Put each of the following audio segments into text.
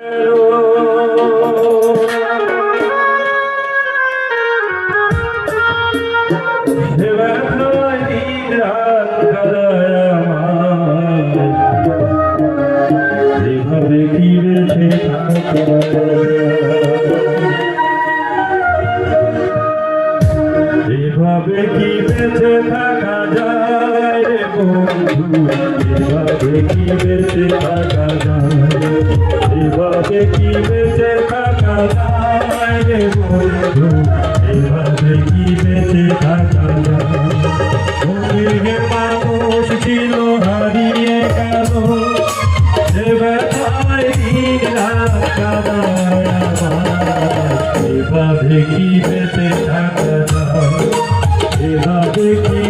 Oh. এভাবে কি বেঁচে থাকা যায় রে বন্ধু? এভাবে কি বেঁচে থাকা যায়? এভাবে কি বেঁচে থাকা যায় রে বন্ধু? এভাবে কি বেঁচে থাকা যায়? মনের মানুষ ছিল, হারিয়ে গেল। এভাবে কি বেঁচে থাকা এভাবে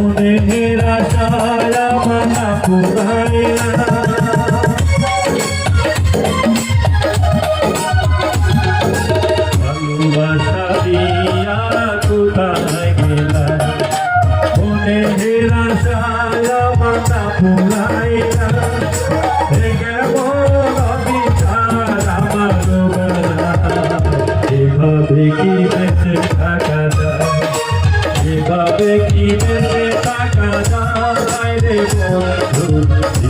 মনে হেরা আমার মানা ভালোবাসা বন্ধু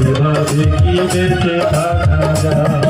এভাবে কি বেঁচে থাকা যায়।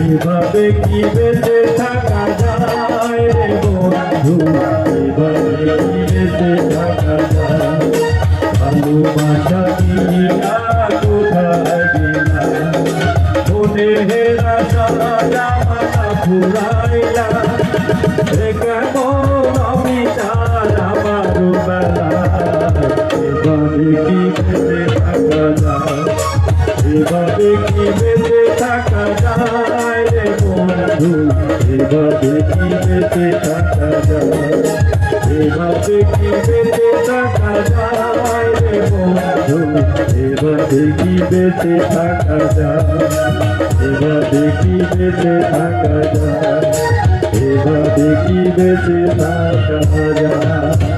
এভাবে কি বেঁচে থাকা যায় রে বন্ধু এভাবে কি বেঁচে থাকা যায় ভালোবাসা কি না কোথায় গেলা মনে হেরা সারা জামানা ফুরাইলা এ কেমন অবিচার আমার বেলা। এভাবে কি বেঁচে থাকা যায়? এভাবে কি বেঁচে থাকা যায় রে বন্ধু? বেঁচে থাকা যায়? এভাবে কি কি বেঁচে থাকা যায় এবার দেখি বেঁচে থাকা যায় এবার দেখি বেঁচে থাকা যায়।